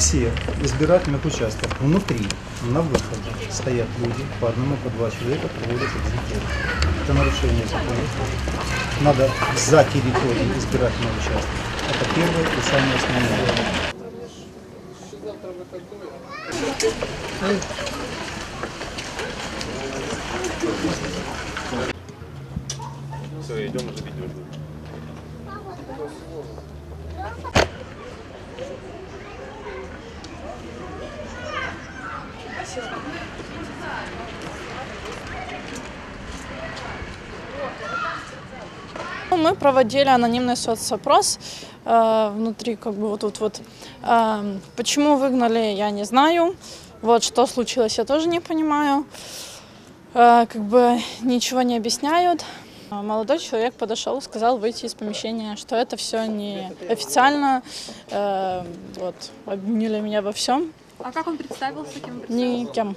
всех избирательных участках внутри, на выходе стоят люди, по одному, по два человека проводят экзекуцию. Это нарушение закона. Надо за территорией избирательного участка. Это первое и самое основное. Все, идем уже видео. Ну, Мы проводили анонимный соцопрос э, внутри, как бы вот тут вот. Э, почему выгнали, я не знаю. Вот что случилось, я тоже не понимаю. Э, как бы ничего не объясняют. Молодой человек подошел, сказал выйти из помещения, что это все не официально. Э, вот обвинили меня во всем, А как он представился, кем он представился? никем.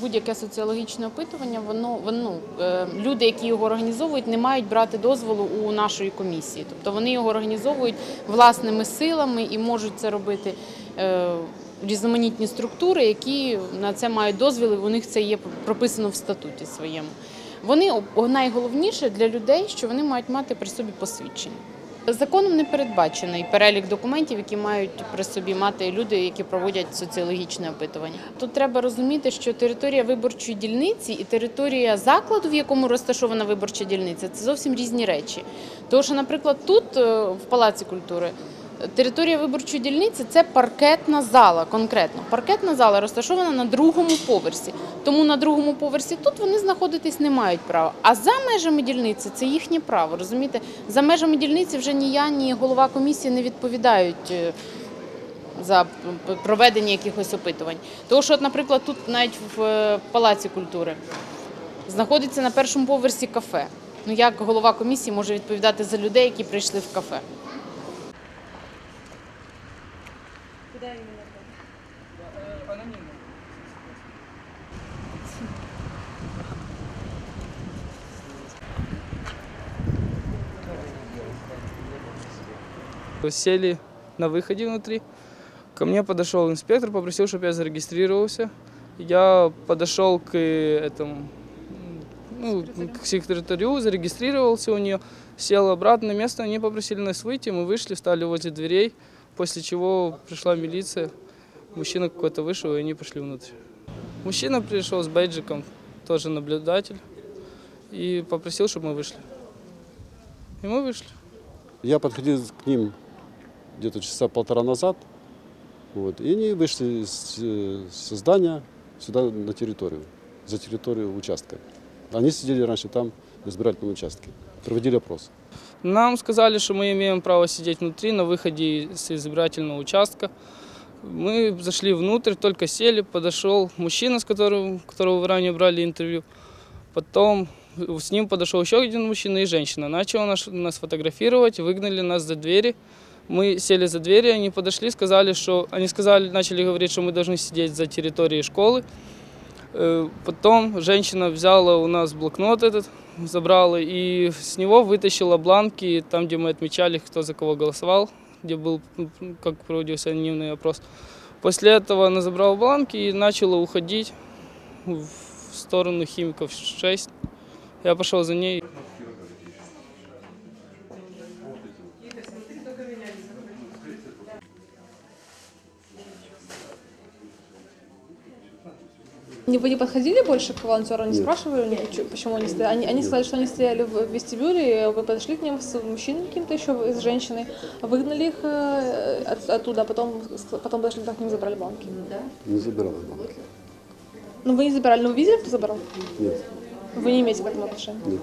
Будь-яке соціологічне опитування, воно воно е, люди, які його організовують, не мають брати дозволу у нашої комісії. Тобто вони його організовують власними силами і можуть це робити е, різноманітні структури, які на це мають дозвіл, і у них це є прописано в статуті своєму. Вони найголовніше для людей, що вони мають мати при собі посвідчення. Законом не передбачений перелік документів, які мають при собі мати люди, які проводять соціологічне опитування. Тут треба розуміти, що територія виборчої дільниці і територія закладу, в якому розташована виборча дільниця, це зовсім різні речі. Тому що, наприклад, тут е, в Палаці культури. Територія виборчої дільниці це паркетна зала, конкретно. Паркетна зала розташована на другому поверсі. Тому на другому поверсі тут вони знаходитись не мають права. А за межами дільниці це їхнє право. Розумієте, за межами дільниці вже ні я, ні голова комісії не відповідають. е, За проведення якихось опитувань. Тому що, от, наприклад, тут навіть в Палаці культури знаходиться на першому поверсі кафе. Ну як голова комісії може відповідати за людей, які прийшли в кафе? Сели на выходе внутри. Ко мне подошел инспектор, попросил, чтобы я зарегистрировался. Я подошел к этому, ну, к секретарю, зарегистрировался у нее, сел обратно на место, они попросили нас выйти, мы вышли, стали возле дверей, после чего пришла милиция, мужчина какой-то вышел, и они пошли внутрь. Мужчина пришел с бейджиком, тоже наблюдатель, и попросил, чтобы мы вышли. И мы вышли. Я подходил к ним где-то часа полтора назад, вот, и они вышли э, со здания сюда на территорию, за территорию участка. Они сидели раньше там, на избирательном участке, проводили опрос. Нам сказали, что мы имеем право сидеть внутри на выходе с избирательного участка. Мы зашли внутрь, только сели, подошел мужчина, с которым, которого вы ранее брали интервью. Потом с ним подошел еще один мужчина и женщина. Начал нас, нас фотографировать, выгнали нас за двери. Мы сели за двери, они подошли, сказали, что они сказали, начали говорить, что мы должны сидеть за территорией школы. Э, Потом женщина взяла у нас блокнот этот, забрала и с него вытащила бланки, там, где мы отмечали, кто за кого голосовал, где был, м, как проводился анонимный опрос. После этого она забрала бланки и начала уходить в сторону химиков 6. Я пошел за ней. Вы не подходили больше к волонтерам, не спрашивали, них, чё- почему они стояли? Они, они сказали, что они стояли в вестибюле, вы подошли к ним с мужчиной каким-то еще, и с женщиной, выгнали их э, от- оттуда, а потом, потом подошли к ним, забрали банки. Не забирали банки. Ну вы не забирали, но вы видели, кто забрал? Нет, Вы не имеете к этому отношения? нет.